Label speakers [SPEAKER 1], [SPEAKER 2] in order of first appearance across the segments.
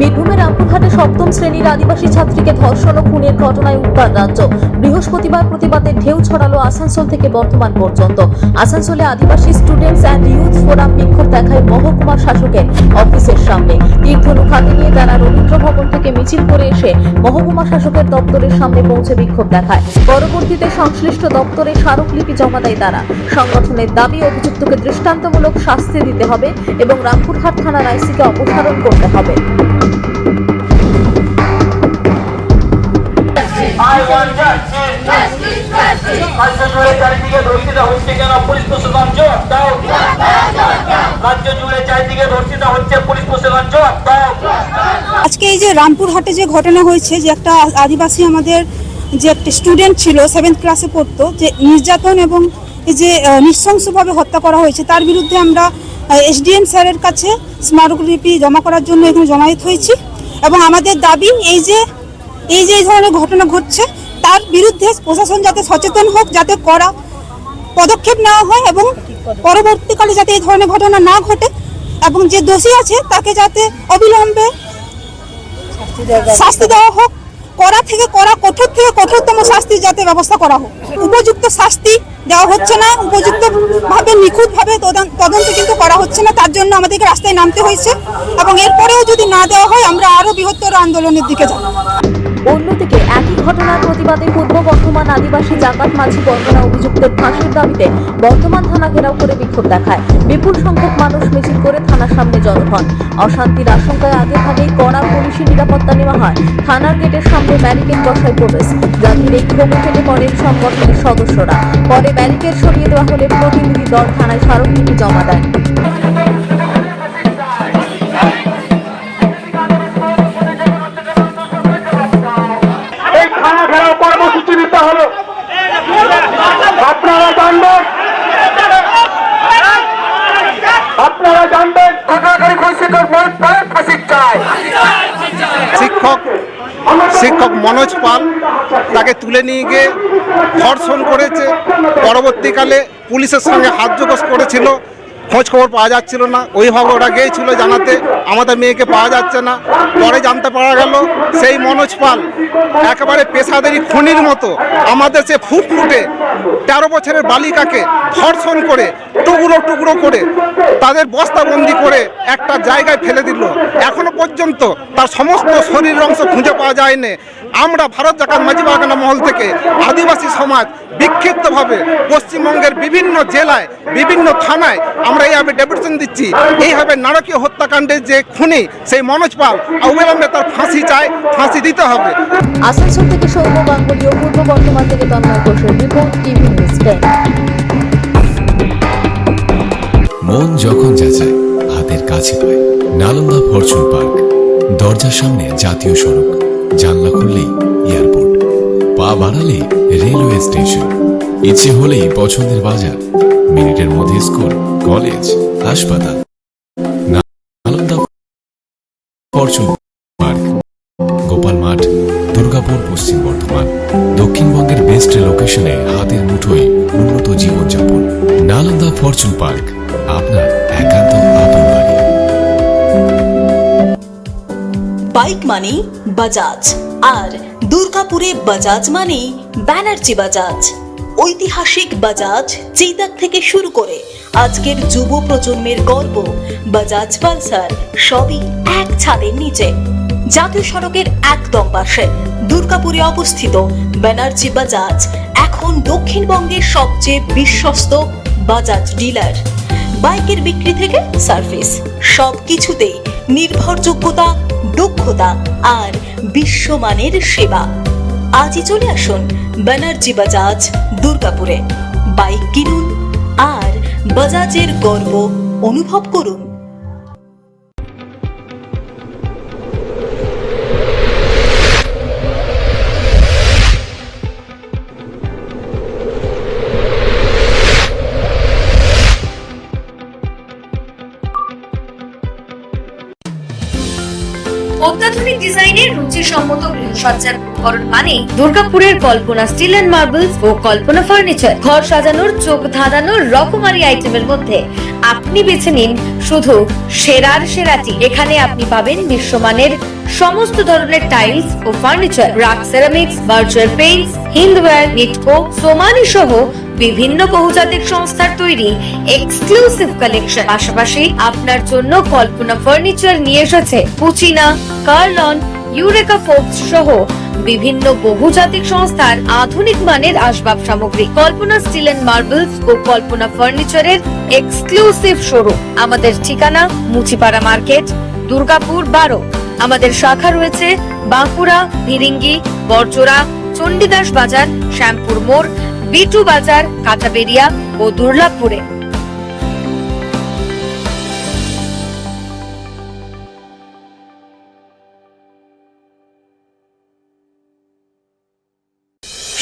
[SPEAKER 1] বীরভূমের রামপুরহাটে সপ্তম শ্রেণির আদিবাসী ছাত্রীকে ধর্ষণ ও খুনের ঘটনায় উত্তাল রাজ্য। বৃহস্পতিবার প্রতিবাদের ঢেউ ছড়ালো আসানসোল থেকে বর্তমান পর্যন্ত। আসানসোলে Adivasi students and youth forum বিক্ষোভ দেখায় মহকুমা শাসকের অফিসের সামনে। তীর্থনু হাতে নিয়ে তারা রবীন্দ্র ভবন থেকে মিছিল করে এসে মহকুমা শাসকের দপ্তরের সামনে পৌঁছে বিক্ষোভ দেখায়। পরবর্তীতে সংশ্লিষ্ট দপ্তরে স্মারকলিপি জমা দেয় তারা। সংগঠনের দাবি, অভিযুক্তকে দৃষ্টান্তমূলক শাস্তি দিতে হবে এবং রামপুরহাট থানার আইসিকে অপসারণ করতে হবে।
[SPEAKER 2] চারিদিকে ধর্ষিত হচ্ছে কেন? পুলিশ প্রশাসন জবাব দাও। রাজ্য জুড়ে চারিদিকে ধর্ষিত হচ্ছে পুলিশ প্রশাসন জবাব দাও।
[SPEAKER 3] আজকে এই যে রামপুরহাটে যে ঘটনা হয়েছে যে একটা আদিবাসী আমাদের যে একটা স্টুডেন্ট ছিল সেভেন্থ ক্লাসে পড়তো যে নির্যাতন এবং এই যে নৃশংসভাবে হত্যা করা হয়েছে তার বিরুদ্ধে আমরা এসডিএম স্যারের কাছে স্মারকলিপি জমা করার জন্য এখানে জমায়েত হয়েছি। এবং আমাদের দাবি এই যে এই যে এই ধরনের ঘটনা ঘটছে, তার বিরুদ্ধে প্রশাসন যাতে সচেতন হোক, যাতে করা পদক্ষেপ নেওয়া হয় এবং পরবর্তীকালে যাতে এই ধরনের ঘটনা না ঘটে এবং যে দোষী আছে, তাকে যাতে অবিলম্বে শাস্তি দেওয়া হোক করা থেকে করা কঠোর থেকে কঠোরতম শাস্তির যাতে ব্যবস্থা করা হোক। উপযুক্ত শাস্তি দেওয়া হচ্ছে না উপযুক্ত ভাবে নিখুঁত ভাবে তদন্ত কিন্তু করা হচ্ছে না, তার জন্য আমাদেরকে রাস্তায় নামতে হয়েছে এবং এরপরেও যদি না দেওয়া হয়, আমরা আরও বৃহত্তর আন্দোলনের দিকে যাব।
[SPEAKER 1] অন্যদিকে একই ঘটনার প্রতিবাদে পূর্ব বর্ধমান আদিবাসী জাকাত মাঝি বর্ণনা অভিযুক্তের ফাঁসির দাবিতে বর্ধমান থানা ঘেরাও করে বিক্ষোভ দেখায়। বিপুল সংখ্যক মানুষ মিছিল করে থানার সামনে জড়ো হন। অশান্তির আশঙ্কায় আগে ভাগেই কড়া পুলিশি নিরাপত্তা নেওয়া হয়। থানার গেটের সামনে ব্যারিকেড বসায় পুলিশ। যা ঘিরে ক্ষোভ ফেলে পড়েন সংগঠনের সদস্যরা। পরে ব্যারিকেড সরিয়ে দেওয়া হলে প্রতিনিধি দল থানায় স্মারকলিপি জমা দেয়
[SPEAKER 4] শিক্ষক মনোজ পাল তাকে তুলে নিয়ে গিয়ে ধর্ষণ করেছে। পরবর্তীকালে পুলিশের সঙ্গে হাত করেছিল। খোঁজ খবর পাওয়া যাচ্ছিল না। ওইভাবে ওরা গিয়েছিল জানাতে, আমাদের মেয়েকে পাওয়া যাচ্ছে না। পরে জানতে পারা গেল, সেই মনোজ পাল একেবারে পেশাদারি খুনির মতো আমাদের সে ফুটফুটে তেরো বছরের বালিকাকে ধর্ষণ করে, টুকরো টুকরো করে তাদের বস্তাবন্দি করে একটা জায়গায় ফেলে দিল। এখনও পর্যন্ত তার সমস্ত শরীরের অংশ খুঁজে পাওয়া যায়নি। আমরা ভারত জাকাত মাঝি বাগানা মহল থেকে আদিবাসী সমাজ বিক্ষিপ্তভাবে পশ্চিমবঙ্গের বিভিন্ন জেলায়, বিভিন্ন থানায় আমরা এইভাবে ডেপুটেশন দিচ্ছি। এইভাবে নারকীয় হত্যাকাণ্ডের যে খুনি সেই মনোজ পাল। অবিলম্বে তার ফাঁসি চায় ফাঁসি দিতে হবে।
[SPEAKER 1] আসানসোল থেকে সৌম্য গাঙ্গুলি ও পূর্ব বর্ধমান থেকে তন্ময় ঘোষের রিপোর্ট টিভি নিউজ
[SPEAKER 5] মন যখন যাচায় হাতের কাছে পায়। নালন্দা ফরচুন পার্ক দরজার সামনে জাতীয় সড়ক জানলা খুললেই এয়ারপোর্ট। পা বাড়ালে রেলওয়ে স্টেশন। ইচ্ছে হলেই পছন্দের বাজার মিনিটের মধ্যে স্কুল, কলেজ, হাসপাতাল গোপাল মাঠ, দুর্গাপুর পশ্চিম বর্ধমান, দক্ষিণবঙ্গের বেস্ট লোকেশনে হাতের মুঠোয় উন্নত জীবনযাপন। নালন্দা ফরচুন পার্ক আপনার একান্ত আপন বাড়ি।
[SPEAKER 6] বাইক মানে বাজাজ আর দুর্গাপুরে বাজাজ মানে ব্যানার্জি বাজাজ ঐতিহাসিক বাজাজ চেতাক থেকে শুরু করে আজকের যুব প্রজন্মের গর্ব। বাজাজ পালসার সবই এক ছাদের নিচে। জাতীয় সড়কের একদম পাশে দুর্গাপুরে অবস্থিত ব্যানার্জি বাজাজ এখন দক্ষিণবঙ্গের সবচেয়ে বিশ্বস্ত বাজাজ ডিলার। বাইকের বিক্রি থেকে সার্ভিস সব কিছুতেই নির্ভরযোগ্যতা, দক্ষতা আর বিশ্বমানের সেবা। আজই চলে আসুন ব্যানার্জি বাজাজ দুর্গাপুরে। বাইক কিনুন আর বাজাজের গর্ব অনুভব করুন।
[SPEAKER 7] অত্যাধুনিক ডিজাইনের রুচিসম্মত গৃহসজ্জার উপকরণ মানে দুর্গাপুরের কল্পনা স্টিল অ্যান্ড মার্বেলস ও কল্পনা ফার্নিচার। ঘর সাজানোর, চোখ ধাঁধানোর রকমারি আইটেমের মধ্যে আপনি বেছে নিন শুধু সেরার সেরাটি। এখানে আপনি পাবেন বিশ্বমানের সমস্ত ধরনের টাইলস ও furniture. RAK ceramics, virtual paints Hindware Nitco Somany সহ বিভিন্ন বহুজাতিক সংস্থার তৈরি এক্সক্লুসিভ কালেকশন। পাশাপাশি আপনার জন্য কল্পনা ফার্নিচার নিয়ে এসেছে পুচিনা কার্লন, ইউরেকা ফোর্বস সহ বিভিন্ন বহুজাতিক সংস্থার আধুনিক মানের আসবাব সামগ্রী। কল্পনা স্টিল এন্ড মার্বেলস ও কল্পনা ফার্নিচারের এক্সক্লুসিভ শোরুম। আমাদের ঠিকানা মুচিপাড়া মার্কেট, দুর্গাপুর বারো। আমাদের শাখা রয়েছে বাঁকুড়া, ভিরিঙ্গি, বরজোড়া, চণ্ডীদাস বাজার, শ্যামপুর মোড়, বিটু বাজার, কাঁচাবেরিয়া ও দুর্লাভপুরে।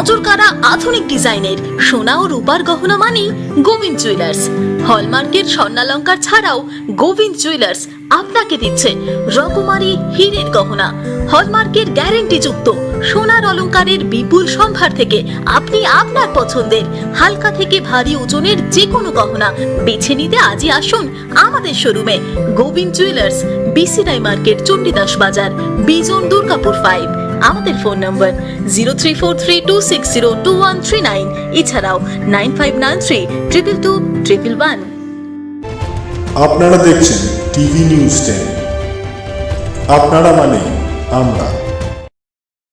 [SPEAKER 6] নজর কাড়া আধুনিক ডিজাইনের সোনা ও রূপার গহনা মানেই গোবিন্দ জুয়েলার্স হলমার্কের স্বর্ণালঙ্কার ছাড়াও গোবিন্দ জুয়েলার্স আপনাকে দিচ্ছে রকমারি হীরের গহনা। হলমার্কের গ্যারেন্টি যুক্ত সোনার অলংকারের বিপুল সম্ভার থেকে আপনি আপনার পছন্দের হালকা থেকে ভারী ওজনের যে কোনো গহনা বেছে নিতে আজই আসুন আমাদের শোরুমে গোবিন্দ জুয়েলার্স বিসিরাই মার্কেট চণ্ডীদাস বাজার বিজন দুর্গাপুর ফাইভ আমাদের phone number zero three four three two six zero two one three nine, এছাড়াও nine five nine three triple two triple one.
[SPEAKER 8] আপনারা দেখছেন টিভি নিউজ টেন। আপনারা মানে আমরা।